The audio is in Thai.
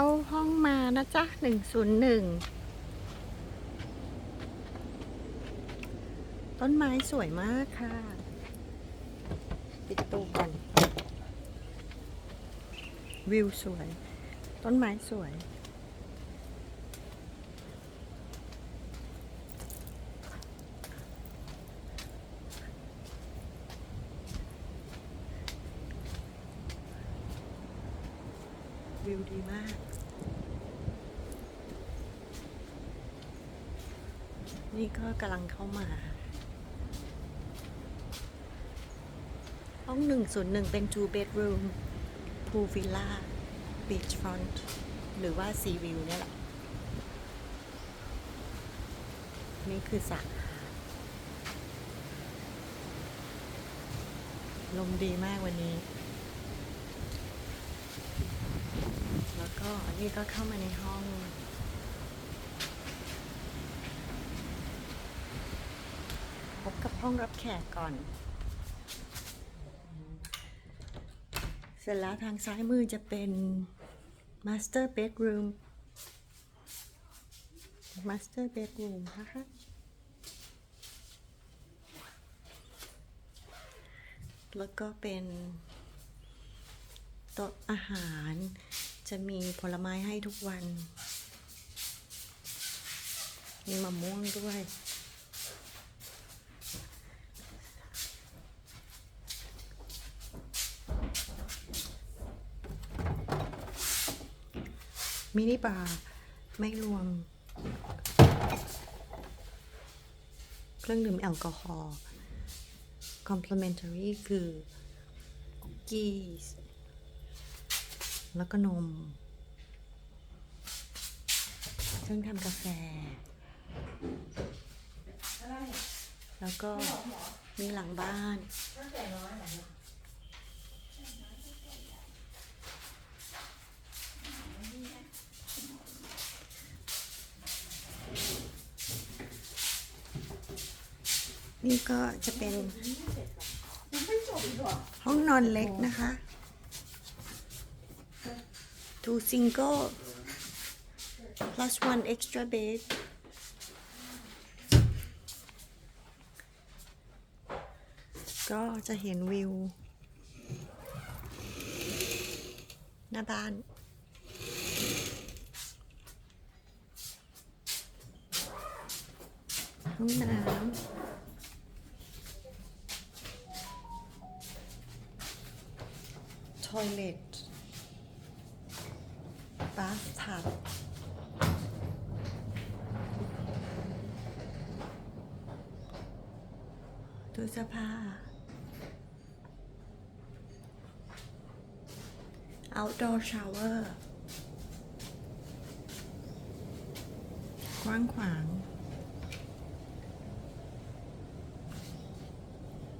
เข้าห้องมานะจ๊ะหนึ่งศูนย์หนึ่งต้นไม้สวยมากค่ะ ปิดตู้กัน วิวสวย ต้นไม้สวย วิวดีมาก นี่ก็กำลังเข้ามา ห้องหนึ่งศูนย์หนึ่งเป็น two bedroom pool villa beach front หรือว่า sea view เนี่ยแหละ นี่คือสระลมดีมากวันนี้ แล้วก็อั นนี้ก็เข้ามาในห้องพบกับห้องรับแขกก่อน เสร็จแล้วทางซ้ายมือจะเป็น master bedroom master bedroom นะคะแล้วก็เป็นโต๊ะอาหาร จะมีผลไม้ให้ทุกวัน มีมะม่วงด้วย มินิบาร์ไม่รวม เครื่องดื่มแอลกอฮอล์ complimentary คือคุกกี้ แล้วก็นม เครื่องทำกาแฟ แล้วก็มีหลังบ้าน นี่ก็จะเป็นห้องนอนเล็กนะคะ two single plus one extra bed ก็ จะเห็นวิว หน้าบ้าน ห้องน้ำทอยเลท ป้าถามตู้เสื้อผ้า outdoor shower กว้างขวาง